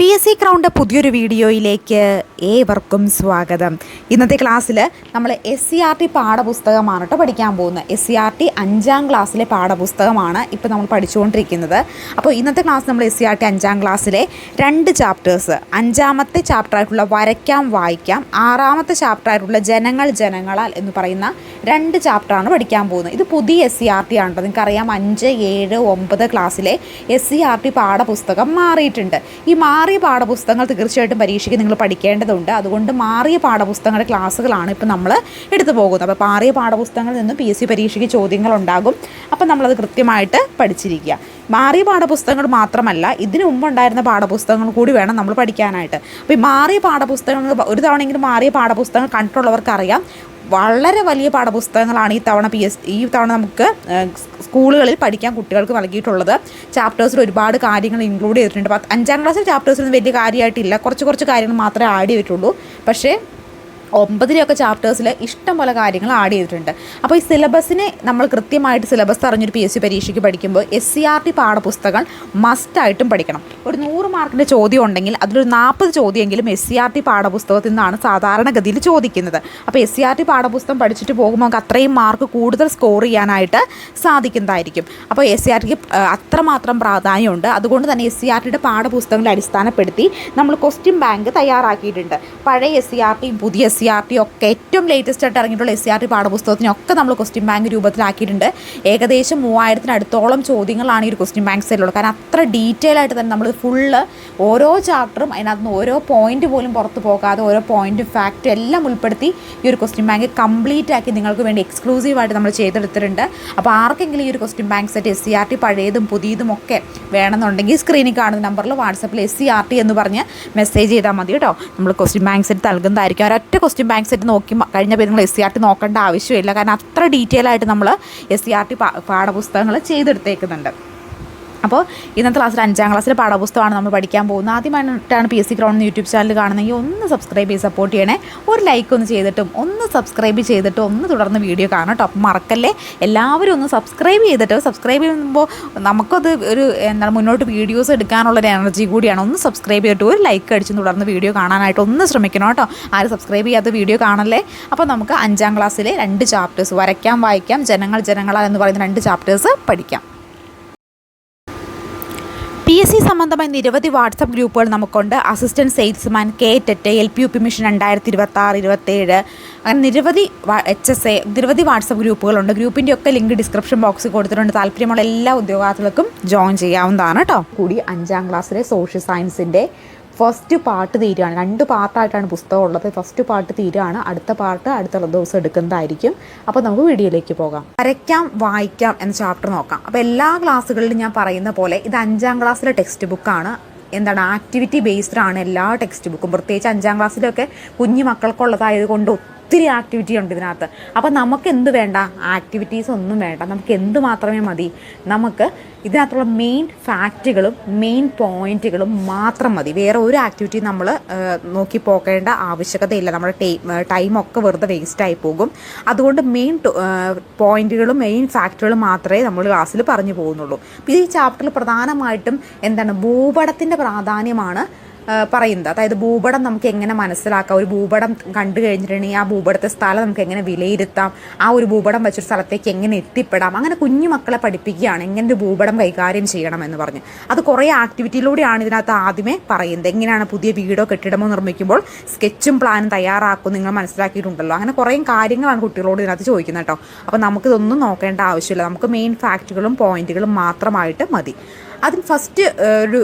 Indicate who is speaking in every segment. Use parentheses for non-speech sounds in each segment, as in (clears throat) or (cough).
Speaker 1: P S C crowned പുതിയൊരു വീഡിയോയിലേക്ക് ഏവർക്കും സ്വാഗതം. ഇന്നത്തെ ക്ലാസ്സിൽ നമ്മൾ എസ് സി ആർ ടി പാഠപുസ്തകമാണ് കേട്ടോ പഠിക്കാൻ പോകുന്നത്. എസ് സി ആർ ടി അഞ്ചാം ക്ലാസ്സിലെ പാഠപുസ്തകമാണ് ഇപ്പോൾ നമ്മൾ പഠിച്ചുകൊണ്ടിരിക്കുന്നത്. അപ്പോൾ ഇന്നത്തെ ക്ലാസ് നമ്മൾ എസ് സി ആർ ടി അഞ്ചാം ക്ലാസ്സിലെ രണ്ട് ചാപ്റ്റേഴ്സ് അഞ്ചാമത്തെ ചാപ്റ്ററായിട്ടുള്ള വരയ്ക്കാം വായിക്കാം ആറാമത്തെ ചാപ്റ്ററായിട്ടുള്ള ജനങ്ങൾ ജനങ്ങളാൽ എന്ന് പറയുന്ന രണ്ട് ചാപ്റ്ററാണ് പഠിക്കാൻ പോകുന്നത്. ഇത് പുതിയ എസ് സി ആർ ടി ആണ് നിങ്ങൾക്കറിയാം അഞ്ച് ഏഴ് ഒമ്പത് ക്ലാസ്സിലെ എസ് സി ആർ ടി പാഠപുസ്തകം മാറിയിട്ടുണ്ട്. ഈ മാറിയ പാഠപുസ്തകങ്ങൾ തീർച്ചയായിട്ടും പരീക്ഷയ്ക്ക് നിങ്ങൾ പഠിക്കേണ്ടതുണ്ട്. അതുകൊണ്ട് മാറിയ പാഠപുസ്തകങ്ങളുടെ ക്ലാസ്സുകളാണ് ഇപ്പോൾ നമ്മൾ എടുത്തു പോകുന്നത്. അപ്പോൾ മാറിയ പാഠപുസ്തകങ്ങളിൽ നിന്ന് പി എസ് സി പരീക്ഷയ്ക്ക് ചോദ്യങ്ങൾ ഉണ്ടാകും അപ്പോൾ നമ്മളത് കൃത്യമായിട്ട് പഠിച്ചിരിക്കുക. മാറിയ പാഠപുസ്തകങ്ങൾ മാത്രമല്ല ഇതിനു മുമ്പുണ്ടായിരുന്ന പാഠപുസ്തകങ്ങൾ കൂടി വേണം നമ്മൾ പഠിക്കാനായിട്ട്. അപ്പോൾ ഈ മാറിയ പാഠപുസ്തകങ്ങൾ ഒരു തവണയെങ്കിലും മാറിയ പാഠപുസ്തകങ്ങൾ കണ്ടിട്ടുള്ളവർക്കറിയാം. വളരെ വലിയ പാഠപുസ്തകങ്ങളാണ് ഈ തവണ പി എസ് ഈ തവണ നമുക്ക് സ്കൂളുകളിൽ പഠിക്കാൻ കുട്ടികൾക്ക് നൽകിയിട്ടുള്ളത്. ചാപ്റ്റേഴ്സിൽ ഒരുപാട് കാര്യങ്ങൾ ഇൻക്ലൂഡ് ചെയ്തിട്ടുണ്ട്. അഞ്ചാം ക്ലാസ്സിൽ ചാപ്റ്റേഴ്സിൽ വലിയ കാര്യമായിട്ടില്ല. കുറച്ച് കുറച്ച് കാര്യങ്ങൾ മാത്രമേ ആഡ് ചെയ്തിട്ടുള്ളൂ. പക്ഷേ ഒമ്പതിലെയൊക്കെ ചാപ്റ്റേഴ്സിൽ ഇഷ്ടം പോലെ കാര്യങ്ങൾ ആഡ് ചെയ്തിട്ടുണ്ട്. അപ്പോൾ ഈ സിലബസിനെ നമ്മൾ കൃത്യമായിട്ട് സിലബസ് അറിഞ്ഞൊരു പി എസ് സി പരീക്ഷയ്ക്ക് പഠിക്കുമ്പോൾ എസ് സി ആർ ടി പാഠപുസ്തകങ്ങൾ മസ്റ്റായിട്ടും പഠിക്കണം. ഒരു നൂറ് മാർക്കിന്റെ ചോദ്യം ഉണ്ടെങ്കിൽ അതിലൊരു നാൽപ്പത് ചോദ്യമെങ്കിലും എസ് സി ആർ ടി പാഠപുസ്തകത്തിൽ നിന്നാണ് സാധാരണഗതിയിൽ ചോദിക്കുന്നത്. അപ്പോൾ എസ് സി ആർ ടി പാഠപുസ്തകം പഠിച്ചിട്ട് പോകുമ്പോൾ നമുക്ക് അത്രയും മാർക്ക് കൂടുതൽ സ്കോർ ചെയ്യാനായിട്ട് സാധിക്കുന്നതായിരിക്കും. അപ്പോൾ എസ് സി ആർ ടിക്ക് അത്രമാത്രം പ്രാധാന്യമുണ്ട്. അതുകൊണ്ട് തന്നെ എസ് സി ആർ ടിയുടെ പാഠപുസ്തകങ്ങളെ അടിസ്ഥാനപ്പെടുത്തി നമ്മൾ ക്വസ്റ്റ്യൻ ബാങ്ക് തയ്യാറാക്കിയിട്ടുണ്ട്. പഴയ എസ് സി ആർ ടിയും പുതിയ എസ് സി ആർ ടി ഒക്കെ ഏറ്റവും ലേറ്റസ്റ്റ് ആയിട്ട് ഇറങ്ങിയിട്ടുള്ള എസ് സി ആർ ടി പാഠപുസ്തകത്തിനൊക്കെ നമ്മൾ ക്വസ്റ്റ്യൻ ബാങ്ക് രൂപത്തിലാക്കിയിട്ടുണ്ട്. ഏകദേശം മൂവായിരത്തിനടുത്തോളം ചോദ്യങ്ങളാണ് ഈ ഒരു ക്വസ്റ്റ്യൻ ബാങ്ക് സെല്ലുള്ളത് കാരണം അത്ര ഡീറ്റെയിൽ ആയിട്ട് തന്നെ നമ്മൾ ഫുള്ള് ഓരോ ചാപ്റ്ററും അതിനകത്ത് നിന്ന് ഓരോ പോയിന്റ് പോലും പുറത്ത് പോകാതെ ഓരോ പോയിന്റും ഫാക്റ്റും എല്ലാം ഉൾപ്പെടുത്തി ഈ ഒരു ക്വസ്റ്റ്യൻ ബാങ്ക് കംപ്ലീറ്റ് ആക്കി നിങ്ങൾക്ക് വേണ്ടി എക്സ്ക്ലൂസീവായിട്ട് നമ്മൾ ചെയ്തെടുത്തിട്ടുണ്ട്. അപ്പോൾ ആർക്കെങ്കിലും ഈ ഒരു question bank set S C R T പഴയതും പുതിയതും ഒക്കെ വേണമെന്നുണ്ടെങ്കിൽ സ്ക്രീനിൽ കാണുന്ന നമ്പറിൽ വാട്സപ്പിൽ എസ് സി ആർ ടി എന്ന് പറഞ്ഞ് മെസ്സേജ് ചെയ്താൽ മതി കേട്ടോ. നമ്മൾ ക്വസ്റ്റ്യൻ ബാങ്ക് സെറ്റ് നൽകുന്നതായിരിക്കും. ഒരൊറ്റ ക്വസ്റ്റ്യൻ ബാങ്ക് സെറ്റ് നോക്കി കഴിഞ്ഞാൽ കഴിഞ്ഞപ്പോൾ നിങ്ങൾ എസ് സി ആർ ടി നോക്കേണ്ട ആവശ്യമില്ല. കാരണം അത്ര ഡീറ്റെയിൽ ആയിട്ട് നമ്മൾ എസ് സി ആർ ടി പാഠപുസ്തകങ്ങൾ ചെയ്തെടുത്തേക്കുന്നുണ്ട്. അപ്പോൾ ഇന്നത്തെ ക്ലാസ്സിൽ അഞ്ചാം ക്ലാസ്സിലെ പാഠപുസ്തകമാണ് നമ്മൾ പഠിക്കാൻ പോകുന്നത്. ആദ്യമായിട്ടാണ് P S C ground YouTube channel കാണുന്നെങ്കിൽ ഒന്ന് സബ്സ്ക്രൈബ് ചെയ്ത് സപ്പോർട്ട് ചെയ്യണേ. ഒരു ലൈക്ക് ഒന്ന് ചെയ്തിട്ടും ഒന്ന് സബ്സ്ക്രൈബ് ചെയ്തിട്ട് ഒന്ന് തുടർന്ന് വീഡിയോ കാണാം കേട്ടോ. അപ്പം മറക്കല്ലേ? എല്ലാവരും ഒന്ന് സബ്സ്ക്രൈബ് ചെയ്തിട്ട് സബ്സ്ക്രൈബ് ചെയ്യുമ്പോൾ നമുക്കത് ഒരു എന്താണ് മുന്നോട്ട് വീഡിയോസ് എടുക്കാനുള്ള ഒരു എനർജി കൂടിയാണ്. ഒന്ന് സബ്സ്ക്രൈബ് ചെയ്തിട്ട് ഒരു ലൈക്ക് അടിച്ച് തുടർന്ന് വീഡിയോ കാണാനായിട്ട് ഒന്ന് ശ്രമിക്കണം കേട്ടോ. ആരും സബ്സ്ക്രൈബ് ചെയ്യാത്ത വീഡിയോ കാണല്ലേ? അപ്പോൾ നമുക്ക് അഞ്ചാം ക്ലാസ്സിലെ രണ്ട് ചാപ്റ്റേഴ്സ് വരയ്ക്കാം വായിക്കാം. ജനങ്ങൾ ജനങ്ങളാൽ എന്ന് പറയുന്ന രണ്ട് ചാപ്റ്റേഴ്സ് പഠിക്കാം. എസ് സി സംബന്ധമായ നിരവധി വാട്സപ്പ് ഗ്രൂപ്പുകൾ നമുക്കുണ്ട്. Assistant salesman K TET L P U P mission രണ്ടായിരത്തി ഇരുപത്തി ആറ് ഇരുപത്തേഴ്. അങ്ങനെ നിരവധി എച്ച് എസ് എ നിരവധി വാട്സപ്പ് ഗ്രൂപ്പുകളുണ്ട്. ഗ്രൂപ്പിന്റെ ഒക്കെ ലിങ്ക് ഡിസ്ക്രിപ്ഷൻ ബോക്സിൽ കൊടുത്തിട്ടുണ്ട്. താല്പര്യമുള്ള എല്ലാ ഉദ്യോഗാർത്ഥികൾക്കും ജോയിൻ ചെയ്യാവുന്നതാണ് കേട്ടോ കൂടി അഞ്ചാം ക്ലാസ്സിലെ സോഷ്യൽ സയൻസിന്റെ ഫസ്റ്റ് പാർട്ട് തീരുകയാണ്. രണ്ട് പാർട്ടായിട്ടാണ് പുസ്തകം ഉള്ളത് ഫസ്റ്റ് പാർട്ട് തീരുകയാണ്. അടുത്ത പാർട്ട് അടുത്ത ദിവസം എടുക്കുന്നതായിരിക്കും. അപ്പോൾ നമുക്ക് വീഡിയോയിലേക്ക് പോകാം. വരയ്ക്കാം വായിക്കാം എന്ന ചാപ്റ്റർ നോക്കാം. അപ്പോൾ എല്ലാ ക്ലാസ്സുകളിലും ഞാൻ പറയുന്ന പോലെ ഇത് അഞ്ചാം ക്ലാസ്സിലെ ടെക്സ്റ്റ് ബുക്കാണ് എന്താണ്? ആക്ടിവിറ്റി ബേസ്ഡ് ആണ് എല്ലാ ടെക്സ്റ്റ് ബുക്കും പ്രത്യേകിച്ച് അഞ്ചാം ക്ലാസ്സിലൊക്കെ കുഞ്ഞു മക്കൾക്കുള്ളതായത് കൊണ്ട് ഒത്തിരി ആക്ടിവിറ്റി ഉണ്ട് ഇതിനകത്ത്. അപ്പോൾ നമുക്ക് എന്ത് വേണ്ട? ആക്ടിവിറ്റീസ് ഒന്നും വേണ്ട. നമുക്ക് എന്ത് മാത്രമേ മതി? നമുക്ക് ഇതിനകത്തുള്ള മെയിൻ ഫാക്റ്റുകളും മെയിൻ പോയിന്റുകളും മാത്രം മതി. വേറെ ഒരു ആക്ടിവിറ്റി നമ്മൾ നോക്കി പോകേണ്ട ആവശ്യകതയില്ല. നമ്മുടെ ടൈം ടൈമൊക്കെ വെറുതെ വേസ്റ്റായി പോകും. അതുകൊണ്ട് മെയിൻ പോയിന്റുകളും മെയിൻ ഫാക്റ്റുകളും മാത്രമേ നമ്മൾ ക്ലാസ്സിൽ പറഞ്ഞു പോകുന്നുള്ളൂ. ഈ ചാപ്റ്ററിൽ പ്രധാനമായിട്ടും എന്താണ്? ഭൂപടത്തിന്റെ പ്രാധാന്യമാണ് പറയുന്നത്. അതായത് ഭൂപടം നമുക്ക് എങ്ങനെ മനസ്സിലാക്കാം? ഒരു ഭൂപടം കണ്ടു കഴിഞ്ഞിട്ടുണ്ടെങ്കിൽ ആ ഭൂപടത്തെ സ്ഥലം നമുക്ക് എങ്ങനെ വിലയിരുത്താം? ആ ഒരു ഭൂപടം വെച്ചൊരു സ്ഥലത്തേക്ക് എങ്ങനെ എത്തിപ്പെടാം? അങ്ങനെ കുഞ്ഞു മക്കളെ പഠിപ്പിക്കുകയാണ് എങ്ങനെ ഒരു ഭൂപടം കൈകാര്യം ചെയ്യണം എന്ന് പറഞ്ഞ്. അത് കുറേ ആക്ടിവിറ്റിയിലൂടെയാണ് ഇതിനകത്ത് ആദ്യമേ പറയുന്നത്. എങ്ങനെയാണ് പുതിയ വീടോ കെട്ടിടമോ നിർമ്മിക്കുമ്പോൾ സ്കെച്ചും പ്ലാനും തയ്യാറാക്കും നിങ്ങൾ മനസ്സിലാക്കിയിട്ടുണ്ടല്ലോ. അങ്ങനെ കുറേ കാര്യങ്ങളാണ് കുട്ടികളോട് ഇതിനകത്ത് ചോദിക്കുന്നത് കേട്ടോ. അപ്പോൾ നമുക്കിതൊന്നും നോക്കേണ്ട ആവശ്യമില്ല. നമുക്ക് മെയിൻ ഫാക്റ്റുകളും പോയിന്റുകളും മാത്രമായിട്ട് മതി. അതിന് ഫസ്റ്റ് ഒരു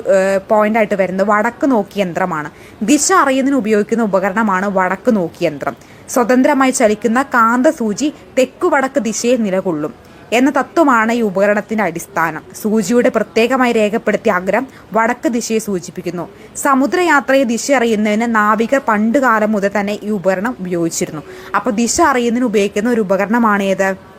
Speaker 1: പോയിന്റ് ആയിട്ട് വരുന്നത് വടക്ക് നോക്കി യന്ത്രമാണ്. ദിശ അറിയുന്നതിന് ഉപയോഗിക്കുന്ന ഉപകരണമാണ് വടക്ക് നോക്കി യന്ത്രം. സ്വതന്ത്രമായി ചലിക്കുന്ന കാന്തസൂചി തെക്കു വടക്ക് ദിശയെ നിലകൊള്ളും എന്ന തത്വമാണ് ഈ ഉപകരണത്തിന്റെ അടിസ്ഥാനം. സൂചിയുടെ പ്രത്യേകമായി രേഖപ്പെടുത്തിയ അഗ്രം വടക്ക് ദിശയെ സൂചിപ്പിക്കുന്നു. സമുദ്രയാത്രയെ ദിശ അറിയുന്നതിന് നാവികർ പണ്ട് കാലം മുതൽ തന്നെ ഈ ഉപകരണം ഉപയോഗിച്ചിരുന്നു. അപ്പോൾ ദിശ അറിയുന്നതിന് ഉപയോഗിക്കുന്ന ഒരു ഉപകരണമാണ് ഏത്?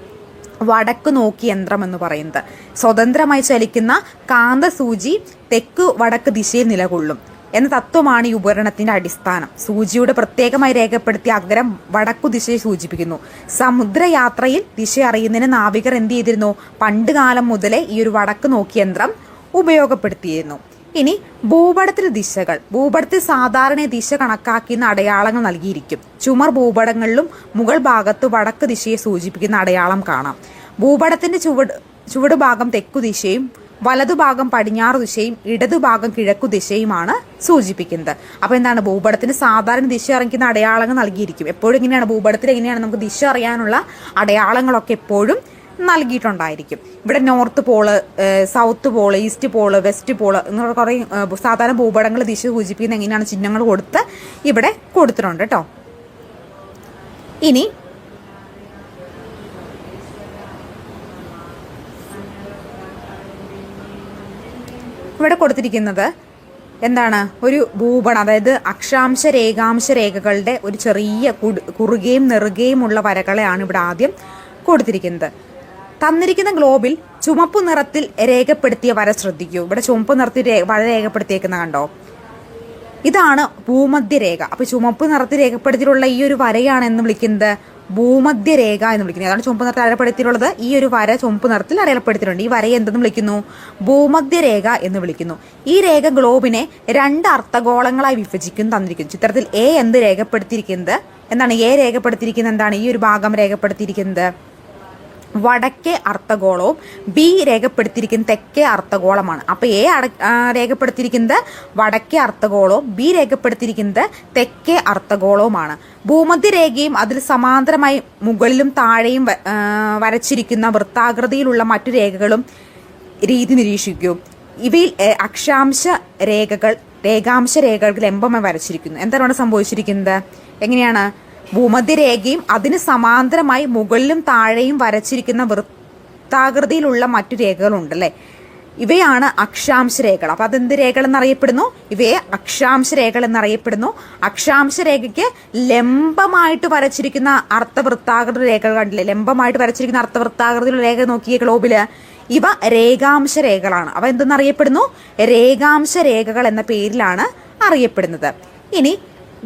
Speaker 1: വടക്ക് നോക്കി യന്ത്രം എന്ന് പറയുന്നത്. സ്വതന്ത്രമായി ചലിക്കുന്ന കാന്തസൂചി തെക്ക് വടക്ക് ദിശയിൽ നിലകൊള്ളും എന്ന തത്വമാണ് ഈ ഉപകരണത്തിന്റെ അടിസ്ഥാനം. സൂചിയുടെ പ്രത്യേകമായി രേഖപ്പെടുത്തിയ അഗ്രം വടക്കു ദിശയെ സൂചിപ്പിക്കുന്നു. സമുദ്രയാത്രയിൽ ദിശ അറിയുന്നതിന് നാവികർ എന്ത് ചെയ്തിരുന്നു? പണ്ട് കാലം മുതലേ ഈ ഒരു വടക്ക് നോക്കി യന്ത്രം ഉപയോഗപ്പെടുത്തിയിരുന്നു. ഇനി ഭൂപടത്തിൽ ദിശകൾ ഭൂപടത്തിൽ സാധാരണ ദിശ കണക്കാക്കുന്ന അടയാളങ്ങൾ നൽകിയിരിക്കും. ചുമർ ഭൂപടങ്ങളിലും മുകൾ ഭാഗത്ത് വടക്ക് ദിശയെ സൂചിപ്പിക്കുന്ന അടയാളം കാണാം. ഭൂപടത്തിന്റെ ചുവട് ചുവട് ഭാഗം തെക്കു ദിശയും വലതുഭാഗം പടിഞ്ഞാറ് ദിശയും ഇടതുഭാഗം കിഴക്കു ദിശയുമാണ് സൂചിപ്പിക്കുന്നത്. അപ്പോൾ എന്താണ്? ഭൂപടത്തിന് സാധാരണ ദിശ അറിയിക്കുന്ന അടയാളങ്ങൾ നൽകിയിരിക്കും. എപ്പോഴും ഇങ്ങനെയാണ് ഭൂപടത്തിൽ എങ്ങനെയാണ് നമുക്ക് ദിശ അറിയാനുള്ള അടയാളങ്ങളൊക്കെ എപ്പോഴും നൽകിയിട്ടുണ്ടായിരിക്കും. ഇവിടെ north pole south pole east pole west pole എന്നുള്ള കുറേ സാധാരണ ഭൂപടങ്ങൾ ദിശ സൂചിപ്പിക്കുന്ന എങ്ങനെയാണ് ചിഹ്നങ്ങൾ കൊടുത്ത് ഇവിടെ കൊടുത്തിട്ടുണ്ട് കേട്ടോ. ഇനി ഇവിടെ കൊടുത്തിരിക്കുന്നത് എന്താണ്? ഒരു ഭൂപടം അതായത് അക്ഷാംശ രേഖാംശ രേഖകളുടെ ഒരു ചെറിയ കുറുകയും നെറുകയും ഉള്ള വരകളെയാണ് ഇവിടെ ആദ്യം കൊടുത്തിരിക്കുന്നത്. തന്നിരിക്കുന്ന ഗ്ലോബിൽ ചുമപ്പ് നിറത്തിൽ രേഖപ്പെടുത്തിയ വര ശ്രദ്ധിക്കൂ. ഇവിടെ ചുമപ്പ് നിറത്തിൽ വര രേഖപ്പെടുത്തിയേക്കുന്ന കണ്ടോ? ഇതാണ് ഭൂമധ്യരേഖ. അപ്പൊ ചുമപ്പ് നിറത്തിൽ രേഖപ്പെടുത്തിയിട്ടുള്ള ഈ ഒരു വരയാണ് എന്ന് വിളിക്കുന്നത് ഭൂമധ്യരേഖ എന്ന് വിളിക്കുന്നത്. അതാണ് ചുമപ്പ് നിറത്തിൽ അടയാളപ്പെടുത്തിയിട്ടുള്ളത്. ഈ ഒരു വര ചുമപ്പ് നിറത്തിൽ അടയാളപ്പെടുത്തിയിട്ടുണ്ട്. ഈ വരയെ എന്തെന്ന് വിളിക്കുന്നു? ഭൂമധ്യരേഖ എന്ന് വിളിക്കുന്നു. ഈ രേഖ ഗ്ലോബിനെ രണ്ട് അർത്ഥഗോളങ്ങളായി വിഭജിക്കും തന്നിരിക്കുന്നു. ചിത്രത്തിൽ എ എന്ത് രേഖപ്പെടുത്തിയിരിക്കുന്നത്? എന്താണ്? എ രേഖപ്പെടുത്തിയിരിക്കുന്നത് എന്താണ്? ഈ ഒരു ഭാഗം രേഖപ്പെടുത്തിയിരിക്കുന്നത് വടക്കേ അർത്ഥഗോളവും ബി രേഖപ്പെടുത്തിയിരിക്കുന്ന തെക്കേ അർത്ഥഗോളമാണ് അപ്പോൾ എ രേഖപ്പെടുത്തിയിരിക്കുന്നത് വടക്കേ അർത്ഥഗോളവും ബി രേഖപ്പെടുത്തിയിരിക്കുന്നത് തെക്കേ അർത്ഥഗോളവുമാണ് ഭൂമധ്യരേഖയും അതിൽ സമാന്തരമായി മുകളിലും താഴെയും വരച്ചിരിക്കുന്ന വൃത്താകൃതിയിലുള്ള മറ്റു രേഖകളും രീതി നിരീക്ഷിക്കൂ. ഇവയിൽ അക്ഷാംശ രേഖകൾ രേഖാംശ രേഖകൾ ലംബമായി വരച്ചിരിക്കുന്നു. എന്താണ് സംഭവിച്ചിരിക്കുന്നത്? എങ്ങനെയാണ്? ഭൂമധ്യരേഖയും അതിന് സമാന്തരമായി മുകളിലും താഴെയും വരച്ചിരിക്കുന്ന വൃത്താകൃതിയിലുള്ള മറ്റു രേഖകളുണ്ട് അല്ലേ ഇവയാണ് അക്ഷാംശ രേഖകൾ. അപ്പോൾ അതെന്ത് രേഖകൾ എന്നറിയപ്പെടുന്നു ഇവയെ അക്ഷാംശ രേഖകൾ എന്നറിയപ്പെടുന്നു അക്ഷാംശ രേഖയ്ക്ക് ലംബമായിട്ട് വരച്ചിരിക്കുന്ന അർത്ഥവൃത്താകൃതി രേഖകൾ കണ്ടില്ലേ? ലംബമായിട്ട് വരച്ചിരിക്കുന്ന അർത്ഥവൃത്താകൃതിയിലുള്ള രേഖ നോക്കിയ ഗ്ലോബിൽ. ഇവ രേഖാംശ രേഖകളാണ്. അവ എന്തെന്നറിയപ്പെടുന്നു? രേഖാംശ രേഖകൾ എന്ന പേരിലാണ് അറിയപ്പെടുന്നത്. ഇനി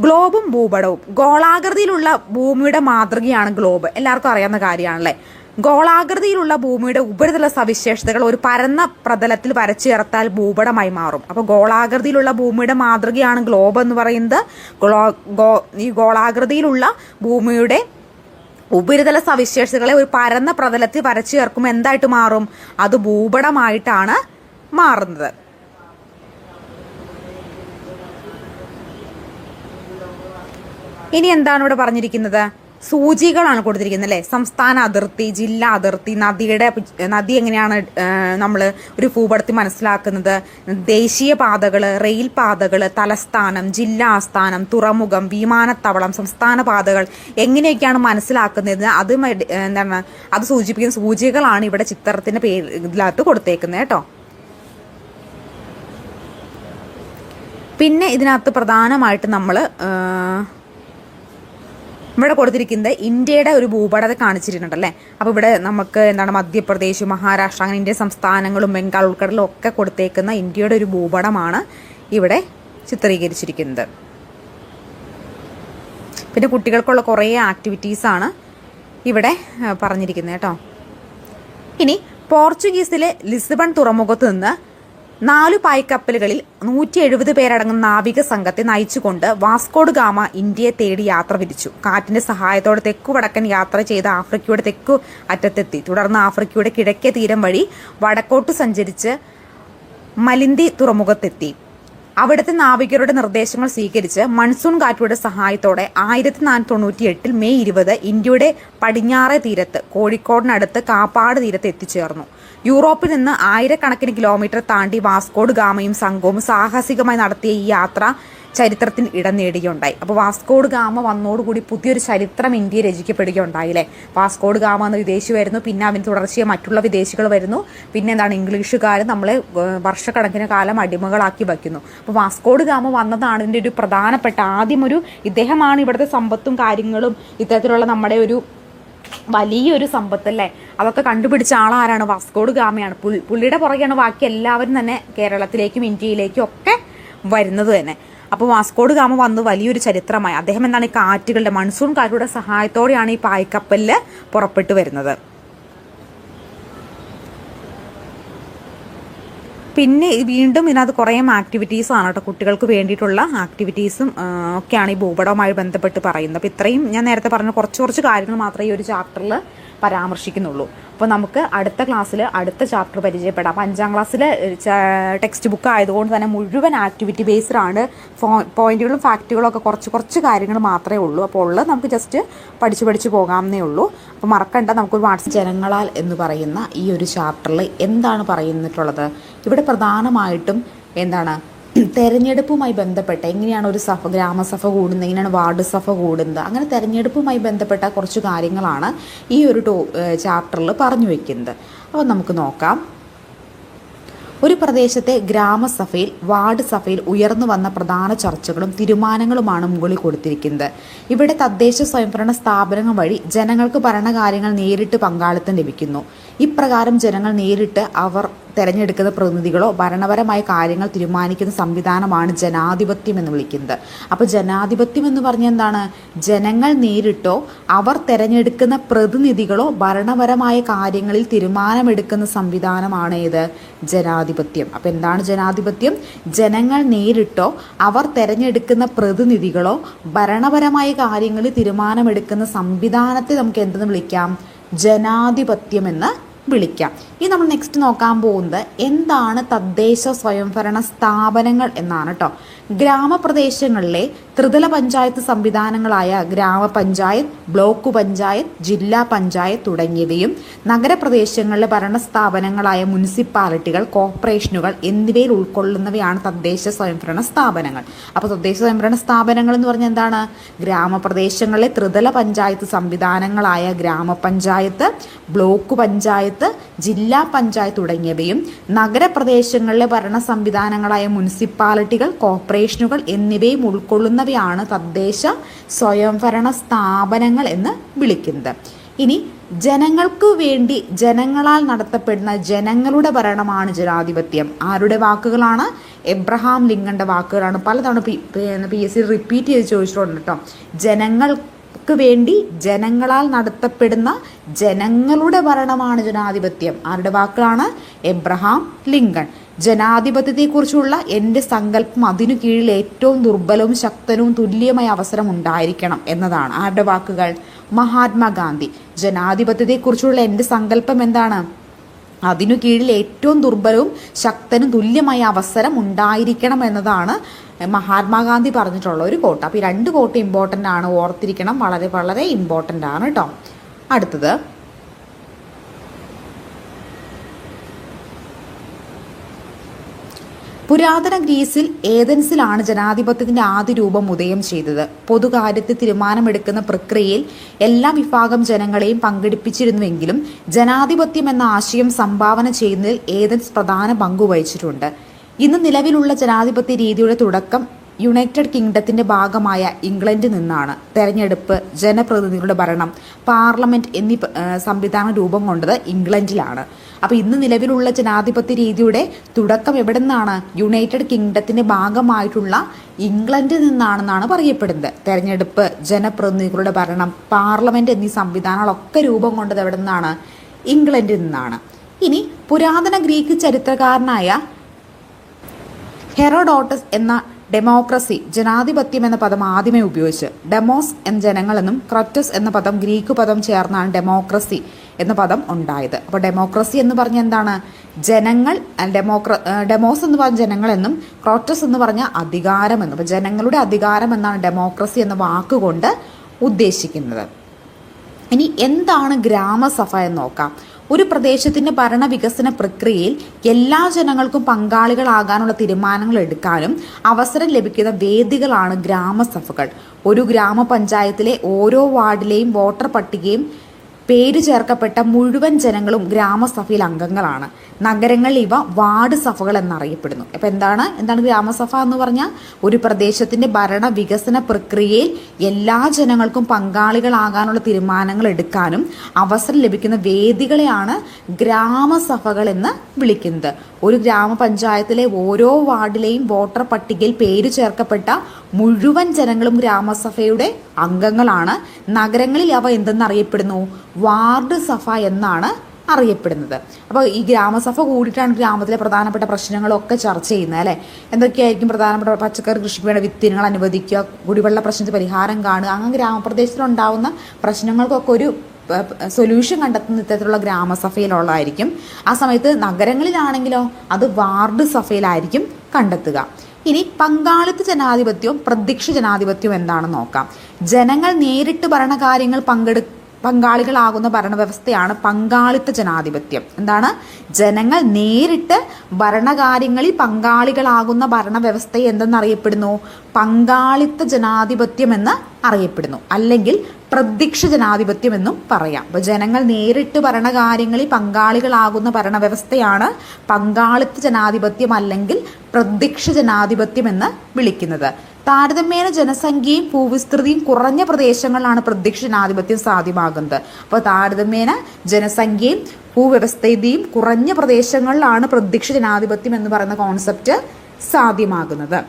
Speaker 1: ഗ്ലോബും ഭൂപടവും. ഗോളാകൃതിയിലുള്ള ഭൂമിയുടെ മാതൃകയാണ് ഗ്ലോബ്. എല്ലാവർക്കും അറിയാവുന്ന കാര്യമാണല്ലേ? ഗോളാകൃതിയിലുള്ള ഭൂമിയുടെ ഉപരിതല സവിശേഷതകൾ ഒരു പരന്ന പ്രതലത്തിൽ വരച്ചു ചേർത്താൽ ഭൂപടമായി മാറും. അപ്പോൾ ഗോളാകൃതിയിലുള്ള ഭൂമിയുടെ മാതൃകയാണ് ഗ്ലോബ് എന്ന് പറയുന്നത്. ഗ്ലോ ഗോ ഈ ഗോളാകൃതിയിലുള്ള ഭൂമിയുടെ ഉപരിതല സവിശേഷതകളെ ഒരു പരന്ന പ്രതലത്തിൽ വരച്ചു ചേർക്കുമ്പോൾ എന്തായിട്ട് മാറും? അത് ഭൂപടമായിട്ടാണ് മാറുന്നത്. ഇനി എന്താണ് ഇവിടെ പറഞ്ഞിരിക്കുന്നത്? സൂചികളാണ് കൊടുത്തിരിക്കുന്നത് അല്ലേ? സംസ്ഥാന അതിർത്തി ജില്ലാ അതിർത്തി നദിയുടെ നദി എങ്ങനെയാണ് നമ്മൾ ഒരു ഭൂപടത്തിൽ മനസ്സിലാക്കുന്നത്? ദേശീയ പാതകൾ റെയിൽ പാതകൾ തലസ്ഥാനം ജില്ലാ ആസ്ഥാനം തുറമുഖം വിമാനത്താവളം സംസ്ഥാന പാതകൾ എങ്ങനെയൊക്കെയാണ് മനസ്സിലാക്കുന്നത്? അത് എന്താണ് അത് സൂചിപ്പിക്കുന്ന സൂചികളാണ് ഇവിടെ ചിത്രത്തിന്റെ പേര് ഇതിനകത്ത് കൊടുത്തേക്കുന്നത് കേട്ടോ. പിന്നെ ഇതിനകത്ത് പ്രധാനമായിട്ട് നമ്മൾ ഇവിടെ കൊടുത്തിരിക്കുന്നത് ഇന്ത്യയുടെ ഒരു ഭൂപടത്തെ കാണിച്ചിട്ടുണ്ടല്ലേ അപ്പോൾ ഇവിടെ നമുക്ക് എന്താണ് മധ്യപ്രദേശ് മഹാരാഷ്ട്ര അങ്ങനെ ഇന്ത്യ സംസ്ഥാനങ്ങളും ബംഗാൾ ഉൾക്കടലും ഒക്കെ കൊടുത്തേക്കുന്ന ഇന്ത്യയുടെ ഒരു ഭൂപടമാണ് ഇവിടെ ചിത്രീകരിച്ചിരിക്കുന്നത്. പിന്നെ കുട്ടികൾക്കുള്ള കുറേ ആക്ടിവിറ്റീസാണ് ഇവിടെ പറഞ്ഞിരിക്കുന്നത് കേട്ടോ. ഇനി പോർച്ചുഗീസിലെ ലിസ്ബൺ തുറമുഖത്ത് നിന്ന് നാലു പായ്ക്കപ്പലുകളിൽ നൂറ്റി എഴുപത് പേരടങ്ങുന്ന നാവിക സംഘത്തെ നയിച്ചുകൊണ്ട് വാസ്കോഡ് ഗാമ ഇന്ത്യയെ തേടി യാത്ര തിരിച്ചു. കാറ്റിന്റെ സഹായത്തോടെ തെക്കു വടക്കൻ യാത്ര ചെയ്ത് ആഫ്രിക്കയുടെ തെക്കു അറ്റത്തെത്തി. തുടർന്ന് ആഫ്രിക്കയുടെ കിഴക്കേ തീരം വഴി വടക്കോട്ട് സഞ്ചരിച്ച് മലിന്തി തുറമുഖത്തെത്തി. അവിടുത്തെ നാവികരുടെ നിർദ്ദേശങ്ങൾ സ്വീകരിച്ച് മൺസൂൺ കാറ്റുകളുടെ സഹായത്തോടെ ആയിരത്തി നാനൂറ്റി തൊണ്ണൂറ്റി എട്ടിൽ മെയ് ഇരുപത് ഇന്ത്യയുടെ പടിഞ്ഞാറേ തീരത്ത് കോഴിക്കോടിനടുത്ത് കാപ്പാട് തീരത്ത് എത്തിച്ചേർന്നു. യൂറോപ്പിൽ നിന്ന് ആയിരക്കണക്കിന് കിലോമീറ്റർ താണ്ടി വാസ്കോഡ് ഗാമയും സംഘവും സാഹസികമായി നടത്തിയ ഈ യാത്ര ചരിത്രത്തിൽ ഇടം നേടുകയുണ്ടായി അപ്പോൾ വാസ്കോഡ് ഗാമ വന്നോടുകൂടി പുതിയൊരു ചരിത്രം ഇന്ത്യയിൽ രചിക്കപ്പെടുകയുണ്ടായി അല്ലേ വാസ്കോഡ് ഗാമ എന്ന വിദേശി വരുന്നു പിന്നെ അവന് തുടർച്ചയായി മറ്റുള്ള വിദേശികൾ വരുന്നു പിന്നെ എന്താണ് ഇംഗ്ലീഷുകാർ നമ്മളെ വർഷക്കണക്കിന് കാലം അടിമകളാക്കി വയ്ക്കുന്നു. അപ്പോൾ വാസ്കോഡ് ഗാമ വന്നതാണ് ഇതിന്റെ ഒരു പ്രധാനപ്പെട്ട ആദ്യം ഒരു ഇദ്ദേഹമാണ് ഇവിടുത്തെ സമ്പത്തും കാര്യങ്ങളും ഇത്തരത്തിലുള്ള നമ്മുടെ ഒരു വലിയൊരു സമ്പത്തല്ലേ? അതൊക്കെ കണ്ടുപിടിച്ച ആളാരാണ്? വാസ്കോഡ് ഗാമയാണ്. പുള്ളിയുടെ പുറകെയാണ് ബാക്കി എല്ലാവരും തന്നെ കേരളത്തിലേക്കും ഇന്ത്യയിലേക്കും ഒക്കെ വരുന്നത് തന്നെ. അപ്പോൾ വാസ്കോഡ് ഗാമ വന്ന് വലിയൊരു ചരിത്രമായി. അദ്ദേഹം എന്താണ് ഈ കാറ്റുകളുടെ മൺസൂൺ കാറ്റുകളുടെ സഹായത്തോടെയാണ് ഈ പായ്ക്കപ്പലിൽ പുറപ്പെട്ടു വരുന്നത്. പിന്നെ വീണ്ടും ഇതിനകത്ത് കുറേ ആക്ടിവിറ്റീസ് ആണ് കേട്ടോ. കുട്ടികൾക്ക് വേണ്ടിയിട്ടുള്ള ആക്ടിവിറ്റീസും ഒക്കെയാണ് ഈ ഭൂപടവുമായി ബന്ധപ്പെട്ട് പറയുന്നത്. അപ്പോൾ ഇത്രയും ഞാൻ നേരത്തെ പറഞ്ഞ കുറച്ച് കുറച്ച് കാര്യങ്ങൾ മാത്രമേ ഈ ഒരു ചാപ്റ്ററിൽ പരാമർശിക്കുന്നുള്ളൂ. അപ്പോൾ നമുക്ക് അടുത്ത ക്ലാസ്സിൽ അടുത്ത ചാപ്റ്റർ പരിചയപ്പെടാം. അപ്പോൾ അഞ്ചാം ക്ലാസ്സിൽ ടെക്സ്റ്റ് ബുക്ക് ആയതുകൊണ്ട് തന്നെ മുഴുവൻ ആക്ടിവിറ്റി ബേസ്ഡ് ആണ്. പോയിന്റുകളും ഫാക്റ്റുകളും ഒക്കെ കുറച്ച് കുറച്ച് കാര്യങ്ങൾ മാത്രമേ ഉള്ളൂ. അപ്പോൾ ഉള്ളത് നമുക്ക് ജസ്റ്റ് പഠിച്ച് പഠിച്ച് പോകാമെന്നേ ഉള്ളൂ. അപ്പോൾ മറക്കണ്ട നമുക്കൊരു വാട്സ് ജനങ്ങളാൽ എന്ന് പറയുന്ന ഈ ഒരു ചാപ്റ്ററിൽ എന്താണ് പറയുന്നിട്ടുള്ളത്? ഇവിടെ പ്രധാനമായിട്ടും എന്താണ് (clears throat) തെരഞ്ഞെടുപ്പുമായി ബന്ധപ്പെട്ട എങ്ങനെയാണ് ഒരു സഭ ഗ്രാമസഭ കൂടുന്നത് എങ്ങനെയാണ് വാർഡ് സഭ കൂടുന്നത് അങ്ങനെ തെരഞ്ഞെടുപ്പുമായി ബന്ധപ്പെട്ട കുറച്ച് കാര്യങ്ങളാണ് ഈ ഒരു ടോ ചാപ്റ്ററിൽ പറഞ്ഞു വയ്ക്കുന്നത് അപ്പോൾ നമുക്ക് നോക്കാം. ഒരു പ്രദേശത്തെ ഗ്രാമസഭയിൽ വാർഡ് സഭയിൽ ഉയർന്നു വന്ന പ്രധാന ചർച്ചകളും തീരുമാനങ്ങളുമാണ് മുകളിൽ കൊടുത്തിരിക്കുന്നത്. ഇവിടെ തദ്ദേശ സ്വയംഭരണ സ്ഥാപനങ്ങൾ വഴി ജനങ്ങൾക്ക് ഭരണകാര്യങ്ങൾ നേരിട്ട് പങ്കാളിത്തം ലഭിക്കുന്നു. ഇപ്രകാരം ജനങ്ങൾ നേരിട്ട് അവർ തിരഞ്ഞെടുക്കുന്ന പ്രതിനിധികളോ ഭരണപരമായ കാര്യങ്ങൾ തീരുമാനിക്കുന്ന സംവിധാനമാണ് ജനാധിപത്യം എന്ന് വിളിക്കുന്നത്. അപ്പോൾ ജനാധിപത്യം എന്ന് പറഞ്ഞാൽ എന്താണ്? ജനങ്ങൾ നേരിട്ടോ അവർ തിരഞ്ഞെടുക്കുന്ന പ്രതിനിധികളോ ഭരണപരമായ കാര്യങ്ങളിൽ തീരുമാനമെടുക്കുന്ന സംവിധാനമാണ് ഏത്? ജനാധിപത്യം. അപ്പോൾ എന്താണ് ജനാധിപത്യം? ജനങ്ങൾ നേരിട്ടോ അവർ തിരഞ്ഞെടുക്കുന്ന പ്രതിനിധികളോ ഭരണപരമായ കാര്യങ്ങളിൽ തീരുമാനമെടുക്കുന്ന സംവിധാനത്തെ നമുക്ക് എന്തെന്ന് വിളിക്കാം? ജനാധിപത്യമെന്ന് വിളിക്കാം. ഇനി നമ്മൾ നെക്സ്റ്റ് നോക്കാൻ പോകുന്നത് എന്താണ് തദ്ദേശ സ്വയംഭരണ സ്ഥാപനങ്ങൾ എന്നാണ് കേട്ടോ ഗ്രാമപ്രദേശങ്ങളിലെ ത്രിതല പഞ്ചായത്ത് സംവിധാനങ്ങളായ ഗ്രാമപഞ്ചായത്ത് ബ്ലോക്ക് പഞ്ചായത്ത് ജില്ലാ പഞ്ചായത്ത് തുടങ്ങിയവയും നഗരപ്രദേശങ്ങളിലെ ഭരണസ്ഥാപനങ്ങളായ മുനിസിപ്പാലിറ്റികൾ കോർപ്പറേഷനുകൾ എന്നിവയിൽ ഉൾക്കൊള്ളുന്നവയാണ് തദ്ദേശ സ്വയംഭരണ സ്ഥാപനങ്ങൾ. അപ്പോൾ തദ്ദേശ സ്വയംഭരണ സ്ഥാപനങ്ങൾ എന്ന് പറഞ്ഞാൽ എന്താണ്? ഗ്രാമപ്രദേശങ്ങളിലെ ത്രിതല പഞ്ചായത്ത് സംവിധാനങ്ങളായ ഗ്രാമപഞ്ചായത്ത് ബ്ലോക്ക് പഞ്ചായത്ത് ജില്ലാ പഞ്ചായത്ത് തുടങ്ങിയവയും നഗരപ്രദേശങ്ങളിലെ ഭരണ സംവിധാനങ്ങളായ മുനിസിപ്പാലിറ്റികൾ കോർപ്പറേഷനുകൾ എന്നിവയും ഉൾക്കൊള്ളുന്നവയാണ് തദ്ദേശ സ്വയംഭരണ സ്ഥാപനങ്ങൾ എന്ന് വിളിക്കുന്നത്. ഇനി ജനങ്ങൾക്ക് വേണ്ടി ജനങ്ങളാൽ നടത്തപ്പെടുന്ന ജനങ്ങളുടെ ഭരണമാണ് ജനാധിപത്യം. ആരുടെ വാക്കുകളാണ്? എബ്രഹാം ലിങ്കന്റെ വാക്കുകളാണ്. പലതവണ P P S C repeat ചെയ്ത് ചോദിച്ചിട്ടുണ്ട് കേട്ടോ. ജനങ്ങൾക്ക് വേണ്ടി ജനങ്ങളാൽ നടത്തപ്പെടുന്ന ജനങ്ങളുടെ ഭരണമാണ് ജനാധിപത്യം. ആരുടെ വാക്കാണ്? Abraham Lincoln. ജനാധിപത്യത്തെക്കുറിച്ചുള്ള എന്റെ സങ്കല്പം അതിനു കീഴിൽ ഏറ്റവും ദുർബലവും ശക്തനും തുല്യമായ അവസരം ഉണ്ടായിരിക്കണം എന്നതാണ്. ആരുടെ വാക്കുകൾ? മഹാത്മാഗാന്ധി. ജനാധിപത്യത്തെക്കുറിച്ചുള്ള എന്റെ സങ്കല്പം എന്താണ്? അതിനു കീഴിൽ ഏറ്റവും ദുർബലവും ശക്തനും തുല്യമായ അവസരം ഉണ്ടായിരിക്കണം എന്നതാണ് മഹാത്മാഗാന്ധി പറഞ്ഞിട്ടുള്ള ഒരു കോട്ട് അപ്പോൾ ഈ രണ്ട് കോട്ട് ഇമ്പോർട്ടന്റ് ആണ്. ഓർത്തിരിക്കണം. വളരെ വളരെ ഇമ്പോർട്ടന്റ് ആണ് കേട്ടോ അടുത്തത് പുരാതന ഗ്രീസിൽ ഏതൻസിലാണ് ജനാധിപത്യത്തിന്റെ ആദ്യ രൂപം ഉദയം ചെയ്തത്. പൊതുകാര്യത്തിൽ തീരുമാനമെടുക്കുന്ന പ്രക്രിയയിൽ എല്ലാ വിഭാഗം ജനങ്ങളെയും പങ്കെടുപ്പിച്ചിരുന്നുവെങ്കിലും ജനാധിപത്യം എന്ന ആശയം സംഭാവന ചെയ്യുന്നതിൽ ഏതൻസ് പ്രധാന പങ്കുവഹിച്ചിട്ടുണ്ട് ഇന്ന് നിലവിലുള്ള ജനാധിപത്യ രീതിയുടെ തുടക്കം യുണൈറ്റഡ് കിങ്ഡത്തിന്റെ ഭാഗമായ ഇംഗ്ലണ്ടിൽ നിന്നാണ്. തെരഞ്ഞെടുപ്പ് ജനപ്രതിനിധികളുടെ ഭരണം പാർലമെന്റ് എന്നീ സംവിധാനം രൂപം കൊണ്ടത് ഇംഗ്ലണ്ടിലാണ്. അപ്പോൾ ഇന്ന് നിലവിലുള്ള ജനാധിപത്യ രീതിയുടെ തുടക്കം എവിടെ നിന്നാണ് യുണൈറ്റഡ് കിങ്ഡത്തിന്റെ ഭാഗമായിട്ടുള്ള ഇംഗ്ലണ്ടിൽ നിന്നാണെന്നാണ് പറയപ്പെടുന്നത്. തെരഞ്ഞെടുപ്പ് ജനപ്രതിനിധികളുടെ ഭരണം പാർലമെന്റ് എന്നീ സംവിധാനങ്ങളൊക്കെ രൂപം കൊണ്ടത് എവിടെ നിന്നാണ് ഇംഗ്ലണ്ടിൽ നിന്നാണ്. ഇനി പുരാതന ഗ്രീക്ക് ചരിത്രകാരനായ ഹെറോഡോട്ടസ് എന്ന ഡെമോക്രസി ജനാധിപത്യം എന്ന പദം ആദ്യമേ ഉപയോഗിച്ച് ഡെമോസ് എന്ന ജനങ്ങളെന്നും ക്രറ്റസ് എന്ന പദം ഗ്രീക്ക് പദം ചേർന്നാണ് ഡെമോക്രസി. എന്ന പദം ഉണ്ടായത്. അപ്പോൾ ഡെമോക്രസി എന്ന് പറഞ്ഞാൽ എന്താണ്? ജനങ്ങൾ ഡെമോക്ര ഡെമോസ് എന്ന് പറഞ്ഞ ജനങ്ങളെന്നും ക്രോറ്റസ് എന്ന് പറഞ്ഞ അധികാരമെന്നും അപ്പോൾ ജനങ്ങളുടെ അധികാരം എന്നാണ് ഡെമോക്രസി എന്ന വാക്കുകൊണ്ട് ഉദ്ദേശിക്കുന്നത്. ഇനി എന്താണ് ഗ്രാമസഭ എന്ന് നോക്കാം. ഒരു പ്രദേശത്തിന്റെ ഭരണവികസന പ്രക്രിയയിൽ എല്ലാ ജനങ്ങൾക്കും പങ്കാളികളാകാനുള്ള തീരുമാനങ്ങൾ എടുക്കാനും അവസരം ലഭിക്കുന്ന വേദികളാണ് ഗ്രാമസഭകൾ ഒരു ഗ്രാമപഞ്ചായത്തിലെ ഓരോ വാർഡിലെയും വോട്ടർ പട്ടികയും പേര് ചേർക്കപ്പെട്ട മുഴുവൻ ജനങ്ങളും ഗ്രാമസഭയിൽ അംഗങ്ങളാണ്. നഗരങ്ങളിൽ ഇവ വാർഡ് സഭകൾ എന്നറിയപ്പെടുന്നു. അപ്പം എന്താണ്? എന്താണ് ഗ്രാമസഭ എന്ന് പറഞ്ഞാൽ ഒരു പ്രദേശത്തിന്റെ ഭരണ വികസന പ്രക്രിയയിൽ എല്ലാ ജനങ്ങൾക്കും പങ്കാളികളാകാനുള്ള തീരുമാനങ്ങൾ എടുക്കാനും അവസരം ലഭിക്കുന്ന വേദികളെയാണ് ഗ്രാമസഭകൾ എന്ന് വിളിക്കുന്നത്. ഒരു ഗ്രാമപഞ്ചായത്തിലെ ഓരോ വാർഡിലെയും വോട്ടർ പട്ടികയിൽ പേര് ചേർക്കപ്പെട്ട മുഴുവൻ ജനങ്ങളും ഗ്രാമസഭയുടെ അംഗങ്ങളാണ്. നഗരങ്ങളിൽ അവ എന്തെന്നറിയപ്പെടുന്നു? വാർഡ് സഭ എന്നാണ് അറിയപ്പെടുന്നത്. അപ്പോൾ ഈ ഗ്രാമസഭ കൂടിയിട്ടാണ് ഗ്രാമത്തിലെ പ്രധാനപ്പെട്ട പ്രശ്നങ്ങളൊക്കെ ചർച്ച ചെയ്യുന്നത് അല്ലേ? എന്തൊക്കെയായിരിക്കും പ്രധാനപ്പെട്ട പച്ചക്കറി കൃഷിക്ക് വേണ്ട വിത്തിനങ്ങൾ അനുവദിക്കുക കുടിവെള്ള പ്രശ്നത്തിന് പരിഹാരം കാണുക അങ്ങനെ ഗ്രാമപ്രദേശത്തിലുണ്ടാവുന്ന പ്രശ്നങ്ങൾക്കൊക്കെ ഒരു സൊല്യൂഷൻ കണ്ടെത്തുന്ന ഇത്തരത്തിലുള്ള ഗ്രാമസഭയിലുള്ളതായിരിക്കും. ആ സമയത്ത് നഗരങ്ങളിലാണെങ്കിലോ അത് വാർഡ് സഭയിലായിരിക്കും കണ്ടെത്തുക. ഇനി പങ്കാളിത്ത ജനാധിപത്യവും പ്രത്യക്ഷ ജനാധിപത്യവും എന്താണെന്ന് നോക്കാം. ജനങ്ങൾ നേരിട്ട് ഭരണകാര്യങ്ങൾ പങ്കെടു പങ്കാളികളാകുന്ന ഭരണവ്യവസ്ഥയാണ് പങ്കാളിത്ത ജനാധിപത്യം. എന്താണ്? ജനങ്ങൾ നേരിട്ട് ഭരണകാര്യങ്ങളിൽ പങ്കാളികളാകുന്ന ഭരണവ്യവസ്ഥയെ എന്തെന്നറിയപ്പെടുന്നു? പങ്കാളിത്ത ജനാധിപത്യം എന്ന് അറിയപ്പെടുന്നു. അല്ലെങ്കിൽ പ്രത്യക്ഷ ജനാധിപത്യം എന്നും പറയാം. അപ്പോൾ ജനങ്ങൾ നേരിട്ട് ഭരണകാര്യങ്ങളിൽ പങ്കാളികളാകുന്ന ഭരണവ്യവസ്ഥയാണ് പങ്കാളിത്ത ജനാധിപത്യം അല്ലെങ്കിൽ പ്രത്യക്ഷ ജനാധിപത്യം എന്ന് വിളിക്കുന്നത്. താരതമ്യേന ജനസംഖ്യയും ഭൂവിസ്തൃതിയും കുറഞ്ഞ പ്രദേശങ്ങളിലാണ് പ്രത്യക്ഷ ജനാധിപത്യം സാധ്യമാകുന്നത്. അപ്പോൾ താരതമ്യേന ജനസംഖ്യയും ഭൂവ്യവസ്ഥിതിയും കുറഞ്ഞ പ്രദേശങ്ങളിലാണ് പ്രത്യക്ഷ ജനാധിപത്യം എന്ന് പറയുന്ന കോൺസെപ്റ്റ് സാധ്യമാകുന്നത്.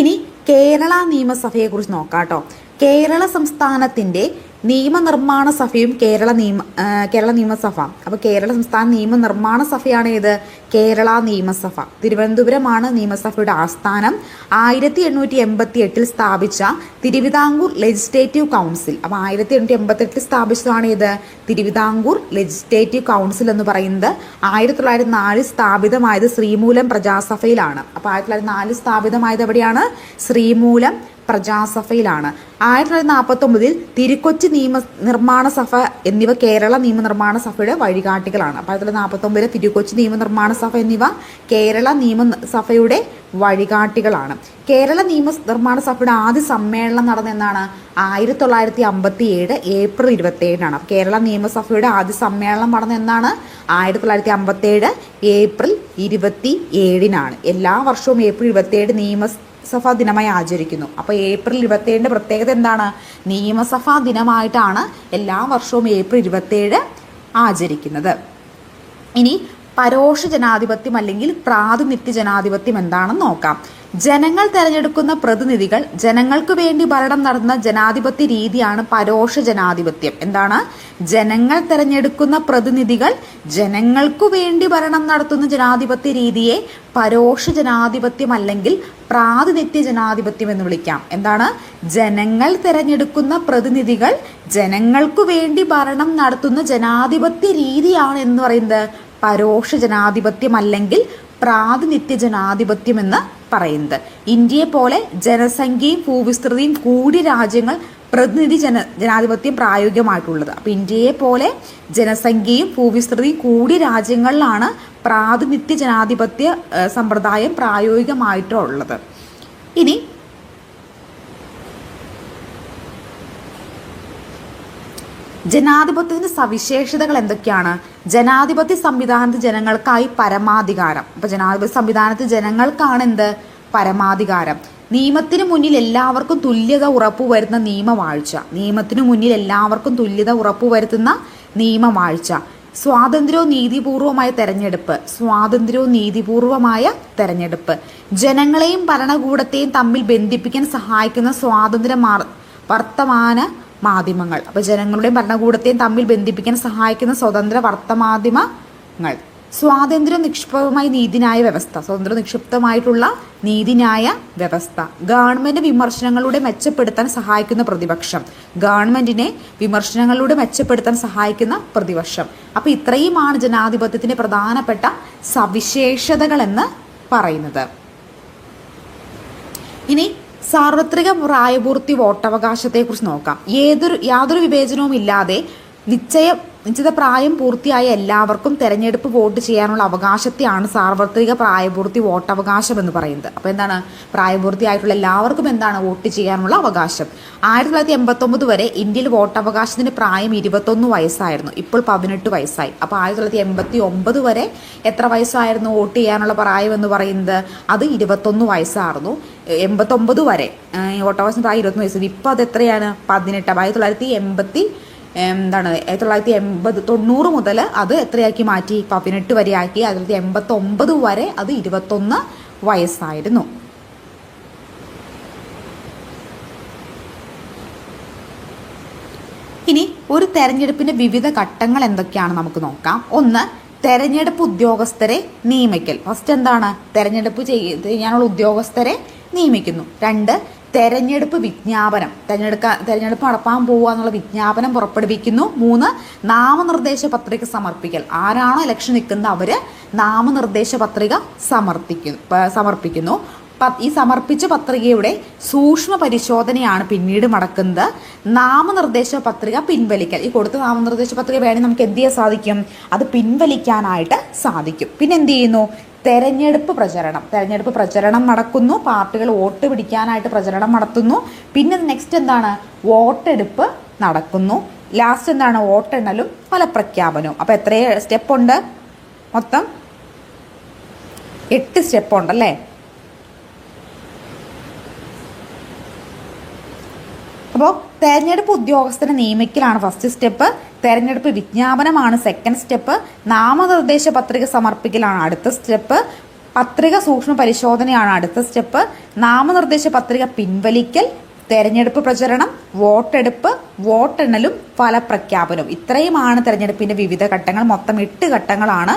Speaker 1: ഇനി കേരള നിയമസഭയെക്കുറിച്ച് നോക്കാം കേട്ടോ. കേരള സംസ്ഥാനത്തിന്റെ നിയമനിർമ്മാണ സഭയും കേരള നിയമ കേരള നിയമസഭ. അപ്പോൾ കേരള സംസ്ഥാന നിയമനിർമ്മാണ സഭയാണ് ഏത്? കേരള നിയമസഭ. തിരുവനന്തപുരമാണ് നിയമസഭയുടെ ആസ്ഥാനം. ആയിരത്തി എണ്ണൂറ്റി എൺപത്തി എട്ടിൽ സ്ഥാപിച്ച തിരുവിതാംകൂർ ലെജിസ്ലേറ്റീവ് കൗൺസിൽ അപ്പോൾ ആയിരത്തി എണ്ണൂറ്റി എൺപത്തി എട്ടിൽ സ്ഥാപിച്ചതാണ് ഇത് തിരുവിതാംകൂർ ലെജിസ്ലേറ്റീവ് കൗൺസിൽ എന്ന് പറയുന്നത് ആയിരത്തി തൊള്ളായിരത്തി നാലിൽ സ്ഥാപിതമായത് ശ്രീമൂലം പ്രജാസഭയിലാണ്. അപ്പോൾ ആയിരത്തി തൊള്ളായിരത്തി നാലിൽ സ്ഥാപിതമായത് എവിടെയാണ്? ശ്രീമൂലം പ്രജാസഭയിലാണ്. ആയിരത്തി തൊള്ളായിരത്തി നാൽപ്പത്തൊമ്പതിൽ തിരുക്കൊച്ചി നിയമ നിർമ്മാണ സഭ എന്നിവ കേരള നിയമനിർമ്മാണ സഭയുടെ വഴികാട്ടികളാണ്. അപ്പോൾ ആയിരത്തി തൊള്ളായിരത്തി നാൽപ്പത്തൊമ്പതിലെ തിരുക്കൊച്ചി നിയമനിർമ്മാണ സഭ എന്നിവ കേരള നിയമസഭയുടെ വഴികാട്ടികളാണ്. കേരള നിയമ നിർമ്മാണ സഭയുടെ ആദ്യ സമ്മേളനം നടന്നെന്നാണ് ആയിരത്തി തൊള്ളായിരത്തി അമ്പത്തി ഏഴ് ഏപ്രിൽ ഇരുപത്തേഴിനാണ് അപ്പോൾ കേരള നിയമസഭയുടെ ആദ്യ സമ്മേളനം നടന്നെന്നാണ് ആയിരത്തി തൊള്ളായിരത്തി അമ്പത്തി ഏഴ് ഏപ്രിൽ ഇരുപത്തി ഏഴിനാണ് എല്ലാ വർഷവും ഏപ്രിൽ ഇരുപത്തിയേഴ് നിയമ സഭാ ദിനമായി ആചരിക്കുന്നു. അപ്പോൾ ഏപ്രിൽ ഇരുപത്തേഴിന്റെ പ്രത്യേകത എന്താണ്? നിയമസഭാ ദിനമായിട്ടാണ് എല്ലാ വർഷവും ഏപ്രിൽ ഇരുപത്തേഴ് ആചരിക്കുന്നത്. ഇനി പരോക്ഷ ജനാധിപത്യം അല്ലെങ്കിൽ പ്രാതിനിധ്യ ജനാധിപത്യം എന്താണെന്ന് നോക്കാം. ജനങ്ങൾ തെരഞ്ഞെടുക്കുന്ന പ്രതിനിധികൾ ജനങ്ങൾക്ക് വേണ്ടി ഭരണം നടത്തുന്ന ജനാധിപത്യ രീതിയാണ് പരോക്ഷ ജനാധിപത്യം. എന്താണ്? ജനങ്ങൾ തെരഞ്ഞെടുക്കുന്ന പ്രതിനിധികൾ ജനങ്ങൾക്കു വേണ്ടി ഭരണം നടത്തുന്ന ജനാധിപത്യ രീതിയെ പരോക്ഷ ജനാധിപത്യം അല്ലെങ്കിൽ പ്രാതിനിധ്യ ജനാധിപത്യം എന്ന് വിളിക്കാം. എന്താണ്? ജനങ്ങൾ തിരഞ്ഞെടുക്കുന്ന പ്രതിനിധികൾ ജനങ്ങൾക്കു വേണ്ടി ഭരണം നടത്തുന്ന ജനാധിപത്യ രീതിയാണ് എന്ന് പറയുന്നത്. പരോക്ഷ ജനാധിപത്യം അല്ലെങ്കിൽ പ്രാതിനിധ്യ ജനാധിപത്യം എന്ന് പറയുന്നത്. ഇന്ത്യയെ പോലെ ജനസംഖ്യയും ഭൂവിസ്തൃതിയും കൂടിയ രാജ്യങ്ങൾ പ്രതിനിധി ജന ജനാധിപത്യം പ്രായോഗികമായിട്ടുള്ളത്. അപ്പം ഇന്ത്യയെ പോലെ ജനസംഖ്യയും ഭൂവിസ്തൃതിയും കൂടിയ രാജ്യങ്ങളിലാണ് പ്രാതിനിധ്യ ജനാധിപത്യ സമ്പ്രദായം പ്രായോഗികമായിട്ടുള്ളത്. ഇനി ജനാധിപത്യത്തിന്റെ സവിശേഷതകൾ എന്തൊക്കെയാണ്? ജനാധിപത്യ സംവിധാനത്തിൽ ജനങ്ങൾക്കായി പരമാധികാരം. അപ്പൊ ജനാധിപത്യ സംവിധാനത്തിൽ ജനങ്ങൾക്കാണ് എന്ത് പരമാധികാരം. നിയമത്തിന് മുന്നിൽ എല്ലാവർക്കും തുല്യത ഉറപ്പുവരുത്തുന്ന നിയമവാഴ്ച. നിയമത്തിന് മുന്നിൽ എല്ലാവർക്കും തുല്യത ഉറപ്പുവരുത്തുന്ന നിയമവാഴ്ച. സ്വാതന്ത്ര്യവും നീതിപൂർവമായ തെരഞ്ഞെടുപ്പ്. സ്വാതന്ത്ര്യവും നീതിപൂർവമായ തെരഞ്ഞെടുപ്പ്. ജനങ്ങളെയും ഭരണകൂടത്തെയും തമ്മിൽ ബന്ധിപ്പിക്കാൻ സഹായിക്കുന്ന സ്വാതന്ത്ര്യ വർത്തമാന മാധ്യമങ്ങൾ. അപ്പോൾ ജനങ്ങളുടെയും ഭരണകൂടത്തെയും തമ്മിൽ ബന്ധിപ്പിക്കാൻ സഹായിക്കുന്ന സ്വതന്ത്ര വർത്തമാധ്യമങ്ങൾ. സ്വാതന്ത്ര്യ നിക്ഷിപ്തമായ നീതിന്യായ വ്യവസ്ഥ. സ്വതന്ത്ര നിക്ഷിപ്തമായിട്ടുള്ള നീതിന്യായ വ്യവസ്ഥ. ഗവൺമെന്റ് വിമർശനങ്ങളുടെ മെച്ചപ്പെടുത്താൻ സഹായിക്കുന്ന പ്രതിപക്ഷം. ഗവൺമെന്റിനെ വിമർശനങ്ങളിലൂടെ മെച്ചപ്പെടുത്താൻ സഹായിക്കുന്ന പ്രതിപക്ഷം. അപ്പോൾ ഇത്രയുമാണ് ജനാധിപത്യത്തിന്റെ പ്രധാനപ്പെട്ട സവിശേഷതകൾ എന്ന് പറയുന്നത്. ഇനി സാർവത്രിക പ്രായപൂർത്തി വോട്ടവകാശത്തെക്കുറിച്ച് നോക്കാം. ഏതൊരു യാതൊരു വിവേചനവും ഇല്ലാതെ നിശ്ചയ നിശ്ചിത പ്രായം പൂർത്തിയായ എല്ലാവർക്കും തെരഞ്ഞെടുപ്പ് വോട്ട് ചെയ്യാനുള്ള അവകാശത്തെയാണ് സാർവത്രിക പ്രായപൂർത്തി വോട്ടവകാശം എന്ന് പറയുന്നത്. അപ്പോൾ എന്താണ്? പ്രായപൂർത്തിയായിട്ടുള്ള എല്ലാവർക്കും എന്താണ് വോട്ട് ചെയ്യാനുള്ള അവകാശം? ആയിരത്തി തൊള്ളായിരത്തി എൺപത്തൊമ്പത് വരെ ഇന്ത്യയിൽ വോട്ടവകാശത്തിന് പ്രായം ഇരുപത്തൊന്ന് വയസ്സായിരുന്നു. ഇപ്പോൾ പതിനെട്ട് വയസ്സായി. അപ്പോൾ ആയിരത്തി തൊള്ളായിരത്തി എൺപത്തി ഒമ്പത് വരെ എത്ര വയസ്സായിരുന്നു വോട്ട് ചെയ്യാനുള്ള പ്രായം എന്ന് പറയുന്നത്? അത് ഇരുപത്തൊന്ന് വയസ്സായിരുന്നു. എൺപത്തൊമ്പത് വരെ. വോട്ടവകാശം പ്രായം ഇരുപത്തൊന്ന് വയസ്സ്. ഇപ്പോൾ അത് എത്രയാണ് പതിനെട്ട്. ആയിരത്തി തൊള്ളായിരത്തി എൺപത്തി എന്താണ് തൊള്ളായിരത്തി എൺപത് തൊണ്ണൂറ് മുതൽ അത് എത്രയാക്കി മാറ്റി? പതിനെട്ട് വരെ ആക്കി ആയിരത്തി തൊള്ളായിരത്തി എൺപത്തി ഒമ്പത് വരെ അത് ഇരുപത്തൊന്ന് വയസ്സായിരുന്നു. ഇനി ഒരു തെരഞ്ഞെടുപ്പിന്റെ വിവിധ ഘട്ടങ്ങൾ എന്തൊക്കെയാണ് നമുക്ക് നോക്കാം. ഒന്ന് തെരഞ്ഞെടുപ്പ് ഉദ്യോഗസ്ഥരെ നിയമിക്കൽ. ഫസ്റ്റ് എന്താണ്? തെരഞ്ഞെടുപ്പ് ചെയ്യാനുള്ള ഉദ്യോഗസ്ഥരെ നിയമിക്കുന്നു. രണ്ട് തെരഞ്ഞെടുപ്പ് വിജ്ഞാപനം. തെരഞ്ഞെടുക്ക തെരഞ്ഞെടുപ്പ് നടത്താൻ പോവുക എന്നുള്ള വിജ്ഞാപനം പുറപ്പെടുവിക്കുന്നു. മൂന്ന് നാമനിർദ്ദേശ പത്രിക സമർപ്പിക്കൽ. ആരാണോ ഇലക്ഷൻ നിൽക്കുന്നത് അവർ നാമനിർദ്ദേശ പത്രിക സമർപ്പിക്കുന്നു സമർപ്പിക്കുന്നു. ഈ സമർപ്പിച്ച പത്രികയുടെ സൂക്ഷ്മ പരിശോധനയാണ് പിന്നീട് നടക്കുന്നത് നാമനിർദ്ദേശ പത്രിക പിൻവലിക്കൽ. ഈ കൊടുത്ത നാമനിർദ്ദേശ പത്രിക വേണമെങ്കിൽ നമുക്ക് എന്ത് ചെയ്യാൻ സാധിക്കും? അത് പിൻവലിക്കാനായിട്ട് സാധിക്കും. പിന്നെ എന്ത് ചെയ്യുന്നു? തെരഞ്ഞെടുപ്പ് പ്രചരണം. തെരഞ്ഞെടുപ്പ് പ്രചരണം നടക്കുന്നു. പാർട്ടികൾ വോട്ട് പിടിക്കാനായിട്ട് പ്രചരണം നടത്തുന്നു. പിന്നെ നെക്സ്റ്റ് എന്താണ്? വോട്ടെടുപ്പ് നടക്കുന്നു. ലാസ്റ്റ് എന്താണ്? വോട്ടെണ്ണലും ഫലപ്രഖ്യാപനവും അപ്പോൾ സ്റ്റെപ്പ് ഉണ്ട് മൊത്തം എട്ട് സ്റ്റെപ്പ് അപ്പോൾ തെരഞ്ഞെടുപ്പ് ഉദ്യോഗസ്ഥരെ നിയമിക്കലാണ് ഫസ്റ്റ് സ്റ്റെപ്പ് തെരഞ്ഞെടുപ്പ് വിജ്ഞാപനമാണ് സെക്കൻഡ് സ്റ്റെപ്പ് നാമനിർദ്ദേശ പത്രിക സമർപ്പിക്കലാണ് അടുത്ത സ്റ്റെപ്പ് പത്രിക സൂക്ഷ്മ പരിശോധനയാണ് അടുത്ത സ്റ്റെപ്പ് നാമനിർദ്ദേശ പത്രിക പിൻവലിക്കൽ തെരഞ്ഞെടുപ്പ് പ്രചരണം വോട്ടെടുപ്പ് വോട്ടെണ്ണലും ഫലപ്രഖ്യാപനവും. ഇത്രയുമാണ് തെരഞ്ഞെടുപ്പിന്റെ വിവിധ ഘട്ടങ്ങൾ. മൊത്തം എട്ട് ഘട്ടങ്ങളാണ്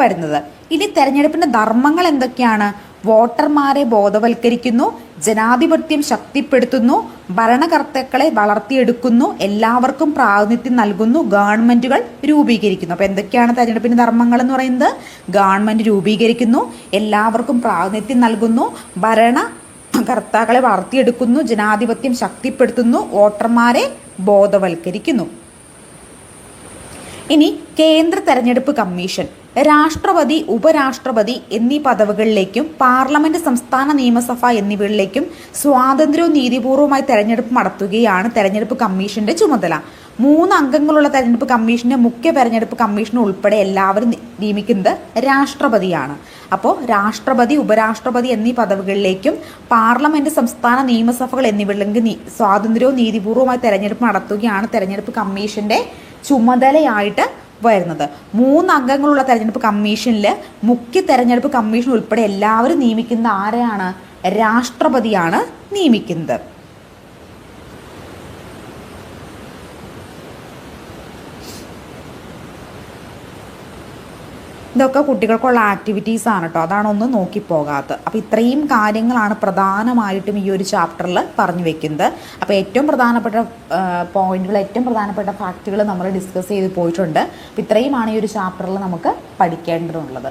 Speaker 1: വരുന്നത്. ഇനി തെരഞ്ഞെടുപ്പിന്റെ ധർമ്മങ്ങൾ എന്തൊക്കെയാണ്? വോട്ടർമാരെ ബോധവൽക്കരിക്കുന്നു ജനാധിപത്യം ശക്തിപ്പെടുത്തുന്നു ഭരണകർത്താക്കളെ വളർത്തിയെടുക്കുന്നു എല്ലാവർക്കും പ്രാതിനിധ്യം നൽകുന്നു ഗവൺമെന്റുകൾ രൂപീകരിക്കുന്നു. അപ്പോൾ എന്തൊക്കെയാണ് തെരഞ്ഞെടുപ്പിന്റെ ധർമ്മങ്ങൾ എന്ന് പറയുന്നത്? ഗവൺമെന്റ് രൂപീകരിക്കുന്നു എല്ലാവർക്കും പ്രാതിനിധ്യം നൽകുന്നു ഭരണ കർത്താക്കളെ വളർത്തിയെടുക്കുന്നു ജനാധിപത്യം ശക്തിപ്പെടുത്തുന്നു വോട്ടർമാരെ ബോധവൽക്കരിക്കുന്നു. ഇനി കേന്ദ്ര തെരഞ്ഞെടുപ്പ് കമ്മീഷൻ. രാഷ്ട്രപതി ഉപരാഷ്ട്രപതി എന്നീ പദവികളിലേക്കും പാർലമെന്റ് സംസ്ഥാന നിയമസഭ എന്നിവയിലേക്കും സ്വാതന്ത്ര്യവും നീതിപൂർവമായി തെരഞ്ഞെടുപ്പ് നടത്തുകയാണ് തെരഞ്ഞെടുപ്പ് കമ്മീഷന്റെ ചുമതല. മൂന്ന് അംഗങ്ങളുള്ള തെരഞ്ഞെടുപ്പ് കമ്മീഷന്റെ മുഖ്യ തെരഞ്ഞെടുപ്പ് കമ്മീഷൻ ഉൾപ്പെടെ എല്ലാവരും നിയമിക്കുന്നത് രാഷ്ട്രപതിയാണ്. അപ്പോൾ രാഷ്ട്രപതി ഉപരാഷ്ട്രപതി എന്നീ പദവികളിലേക്കും പാർലമെന്റ് സംസ്ഥാന നിയമസഭകൾ എന്നിവയിലേക്ക് സ്വാതന്ത്ര്യവും നീതിപൂർവമായി തെരഞ്ഞെടുപ്പ് നടത്തുകയാണ് തെരഞ്ഞെടുപ്പ് കമ്മീഷന്റെ ചുമതലയായിട്ട് വരുന്നത്. മൂന്ന് അംഗങ്ങളുള്ള തെരഞ്ഞെടുപ്പ് കമ്മീഷനിൽ മുഖ്യ തെരഞ്ഞെടുപ്പ് കമ്മീഷൻ ഉൾപ്പെടെ എല്ലാവരും നിയമിക്കുന്ന ആരെയാണ്? രാഷ്ട്രപതിയാണ് നിയമിക്കുന്നത്. ഇതൊക്കെ കുട്ടികൾക്കുള്ള ആക്ടിവിറ്റീസ് ആണ് കേട്ടോ അതാണ് ഒന്നും നോക്കിപ്പോകാത്തത്. അപ്പോൾ ഇത്രയും കാര്യങ്ങളാണ് പ്രധാനമായിട്ടും ഈ ഒരു ചാപ്റ്ററിൽ പറഞ്ഞു വെക്കുന്നത്. അപ്പോൾ ഏറ്റവും പ്രധാനപ്പെട്ട പോയിന്റുകൾ ഏറ്റവും പ്രധാനപ്പെട്ട ഫാക്റ്റുകൾ നമ്മൾ ഡിസ്കസ് ചെയ്ത് പോയിട്ടുണ്ട്. അപ്പോൾ ഇത്രയുമാണ് ഈ ഒരു ചാപ്റ്ററിൽ നമുക്ക് പഠിക്കേണ്ടതുള്ളത്.